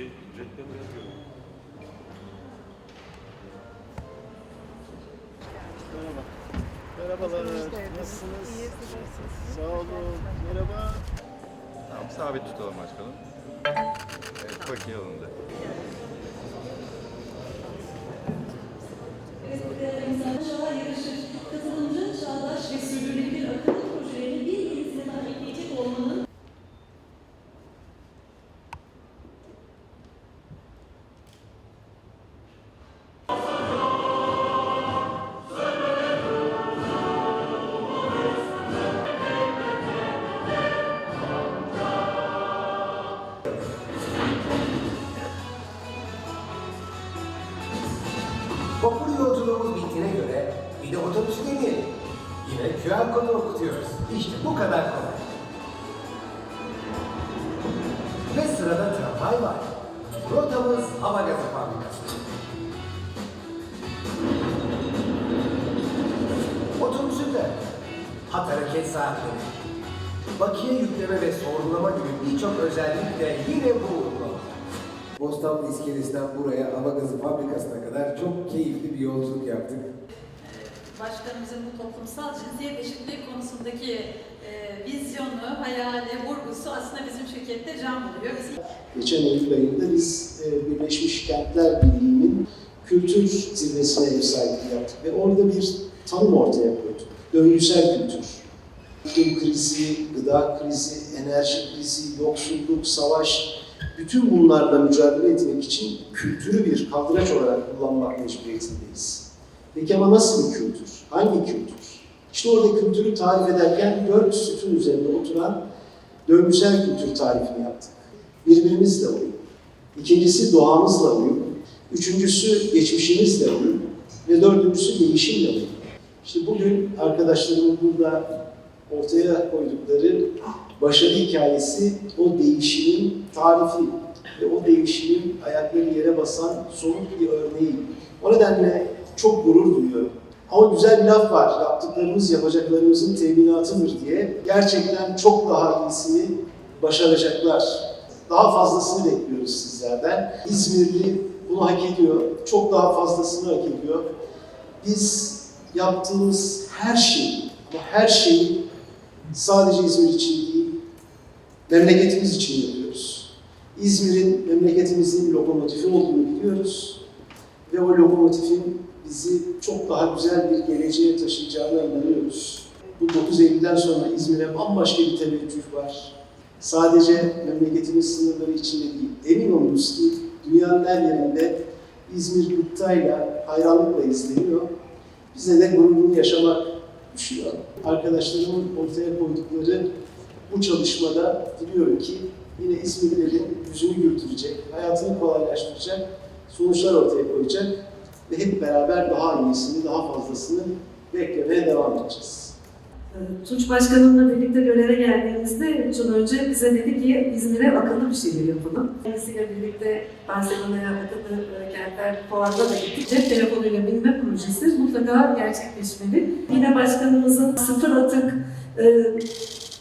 şey reklamı yazıyorum. Merhaba. Merhabalar. Nasılsınız? Sağ olun. Merhaba. Tamam sabit tutalım başkanım. Evet bakiye alındı. Bir de otobüsü deneyelim. Yine QR kodu okutuyoruz. İşte bu kadar kolay. Ve sırada tramvay var. Rotamız hava gazı fabrikası. Otobüsünde hat hareket saatleri, bakiye yükleme ve sorgulama gibi birçok özellik de yine bu. Bostanlı İskelesi'nden buraya hava fabrikasına kadar çok keyifli bir yolculuk yaptık. Başkanımızın bu toplumsal cinsiyet eşitliği konusundaki e, vizyonu, hayali, vurgusu aslında bizim şirkette can buluyor. Geçen Eylül ayında biz e, Birleşmiş Kentler Birliği'nin kültür zirvesine ev sahipliği yaptık ve orada bir tanım ortaya koyduk. Döngüsel kültür. İklim krizi, gıda krizi, enerji krizi, yoksulluk, savaş, bütün bunlarla mücadele etmek için kültürü bir kaldıraç olarak kullanmak mecburiyetindeyiz. Peki ama nasıl bir kültür? Hangi kültür? İşte orada kültürü tarif ederken dört sütun üzerinde oturan döngüsel kültür tarifini yaptık birbirimizle uyum. İkincisi doğamızla uyum. Üçüncüsü geçmişimizle uyum. Ve dördüncüsü değişimle uyum. İşte bugün arkadaşlarımın burada ortaya koydukları başarı hikayesi o değişimin tarifi ve o değişimin ayakları yere basan somut bir örneği. O nedenle çok gurur duyuyorum. Ama güzel bir laf var, yaptıklarımız yapacaklarımızın teminatıdır diye. Gerçekten çok daha iyisini başaracaklar. Daha fazlasını bekliyoruz sizlerden. İzmirli bunu hak ediyor. Çok daha fazlasını hak ediyor. Biz yaptığımız her şeyi, ama her şeyi sadece İzmir için değil, memleketimiz için yapıyoruz. İzmir'in memleketimizin lokomotifi olduğunu biliyoruz. Ve o lokomotifin bizi çok daha güzel bir geleceğe taşıyacağına inanıyoruz. Bu 9 Eylül'den sonra İzmir'e bambaşka bir teveccüh var sadece memleketimiz sınırları içinde değil, emin olunuz ki dünyanın her yerinde İzmir gıptayla, hayranlıkla izleniyor. Bize de gururunu yaşamak düşüyor. Arkadaşlarımın ortaya koydukları bu çalışmada diliyorum ki yine İzmirlilerin yüzünü güldürecek, hayatını kolaylaştıracak sonuçlar ortaya koyacak ve hep beraber daha iyisini, daha fazlasını beklemeye devam edeceğiz. Tunç Başkanım'la birlikte göreve geldiğimizde 3 yıl önce bize dedi ki İzmir'e akıllı bir şehir yapalım. Kendisiyle birlikte Barcelona'ya akıllı e, kentler fuarına da gittik. Cep telefonuyla binme projesi mutlaka gerçekleşmeli. Yine başkanımızın sıfır atık e,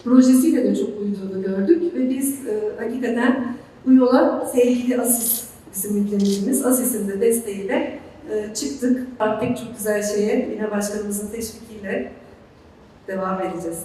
projesiyle de çok uyduğunu gördük ve biz e, hakikaten bu yola sevgili Asis bizim iklimimiz, Asis'in de desteğiyle çıktık. Pek çok güzel şeye yine başkanımızın teşvikiyle devam edeceğiz.